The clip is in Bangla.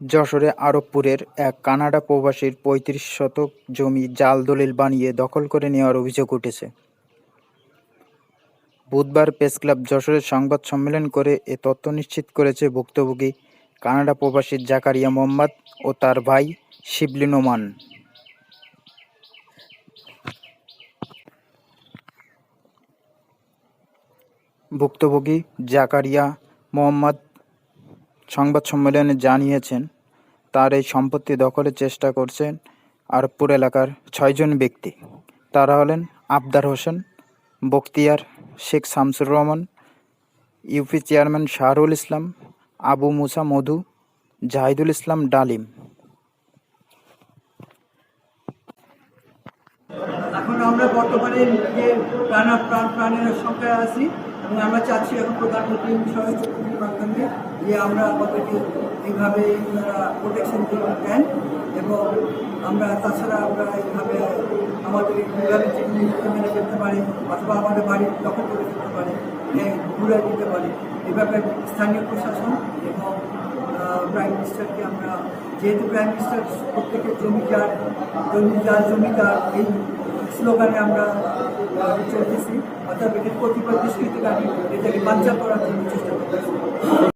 যশোরে আরবপুরের এক কানাডা প্রবাসীর পঁয়ত্রিশ শতক জমি জাল দলিল বানিয়ে দখল করে নেওয়ার অভিযোগ উঠেছে। বুধবার প্রেসক্লাব যশোরে সংবাদ সম্মেলন করে এ তথ্য নিশ্চিত করেছে ভুক্তভোগী কানাডা প্রবাসী জাকারিয়া মোহাম্মদ ও তার ভাই শিবলি নোমান। ভুক্তভোগী জাকারিয়া মোহাম্মদ সংবাদ সম্মেলনে জানিয়েছেন, তার এই সম্পত্তি দখলের চেষ্টা করছেন আরবপুর এলাকার ছয়জন ব্যক্তি। তারা হলেন আবদার হোসেন, বখতিয়ার শেখ শামসুর রহমান, ইউপি চেয়ারম্যান শাহরুল ইসলাম, আবু মুসা মধু, জাহিদুল ইসলাম ডালিম। এখন আমরা বর্তমানে যে প্রাণা প্রাণ প্রাণের সংখ্যায় আছি এবং আমরা চাচ্ছি এখন প্রধানমন্ত্রী যে আমরা আমাদেরকে এইভাবে ওনারা প্রোটেকশন দেন এবং আমরা তাছাড়া আমরা এইভাবে আমাদের এইভাবে মেনে ফেলতে পারি অথবা আমাদের বাড়ি দখল করে ফেলতে পারে ঘুরে দিতে পারে এভাবে স্থানীয় প্রশাসন এবং প্রাইম মিনিস্টারকে আমরা, যেহেতু প্রাইম মিনিস্টার প্রত্যেকের জমিদার জমিদার জমিদার, এই স্লোগানে আমরা চলতেছি, অর্থাৎ এটি কতিপয় দুষ্কৃতিকারী এটাকে বাঞ্চা করার জন্য চেষ্টা করতেছি।